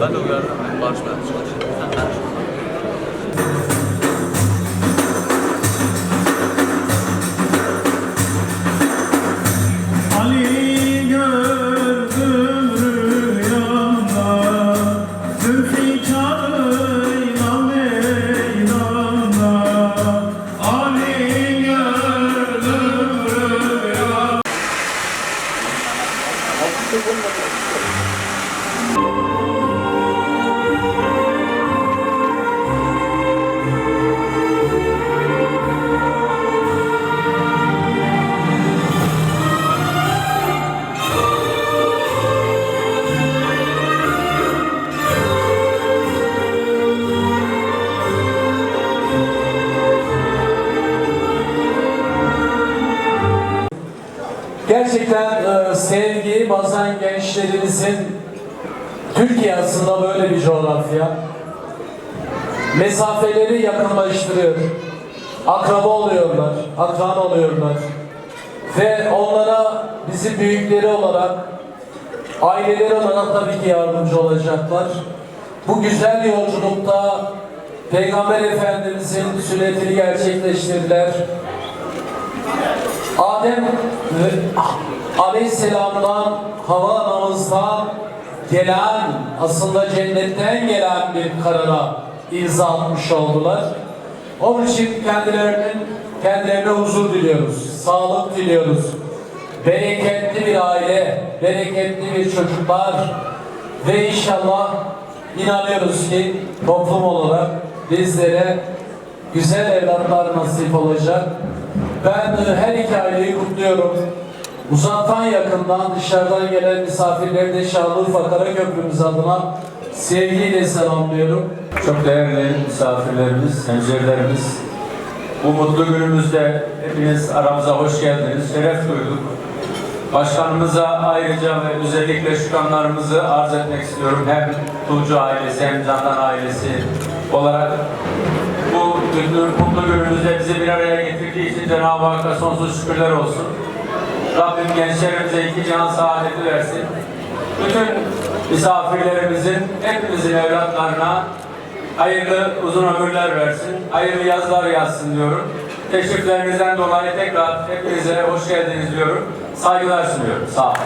Ben de uyardım. Barış ben. Ali Gerçekten e, sevgi bazen gençlerimizin Türkiye aslında böyle bir coğrafya. Mesafeleri yakınlaştırıyor. Akraba oluyorlar, akran oluyorlar. Ve onlara bizim büyükleri olarak, aileleri olarak tabii ki yardımcı olacaklar. Bu güzel yolculukta Peygamber Efendimizin sünnetini gerçekleştirdiler. Adem Aleyhisselam'dan hava anamızdan gelen aslında cennetten gelen bir karara imza atmış oldular. Onun için kendilerinin kendilerine huzur diliyoruz, sağlık diliyoruz. Bereketli bir aile, bereketli bir çocuklar ve inşallah inanıyoruz ki toplum olarak bizlere güzel evlatlar nasip olacak. Ben e, her iki aileyi kutluyorum. Uzaktan yakından dışarıdan gelen misafirleri de Şanlıurfa Karaköprümüz adına sevgiyle selamlıyorum. Çok değerli misafirlerimiz, hemşehrilerimiz, bu mutlu günümüzde hepiniz aramıza hoş geldiniz, şeref duyduk. Başkanımıza ayrıca ve özellikle şükranlarımızı arz etmek istiyorum. Hem Tuğcu ailesi hem Candan ailesi olarak bu mutlu, mutlu günümüzde bizi bir araya getirdiği için Cenab-ı Hakk'a sonsuz şükürler olsun. Rabbim gençlerimize iki can saadeti versin. Bütün misafirlerimizin, hepimizin evlatlarına hayırlı uzun ömürler versin, hayırlı yazlar yazsın diyorum. Teşriflerinizden dolayı tekrar hepinize hoş geldiniz diyorum. Saygılar sunuyorum. Sağ olun.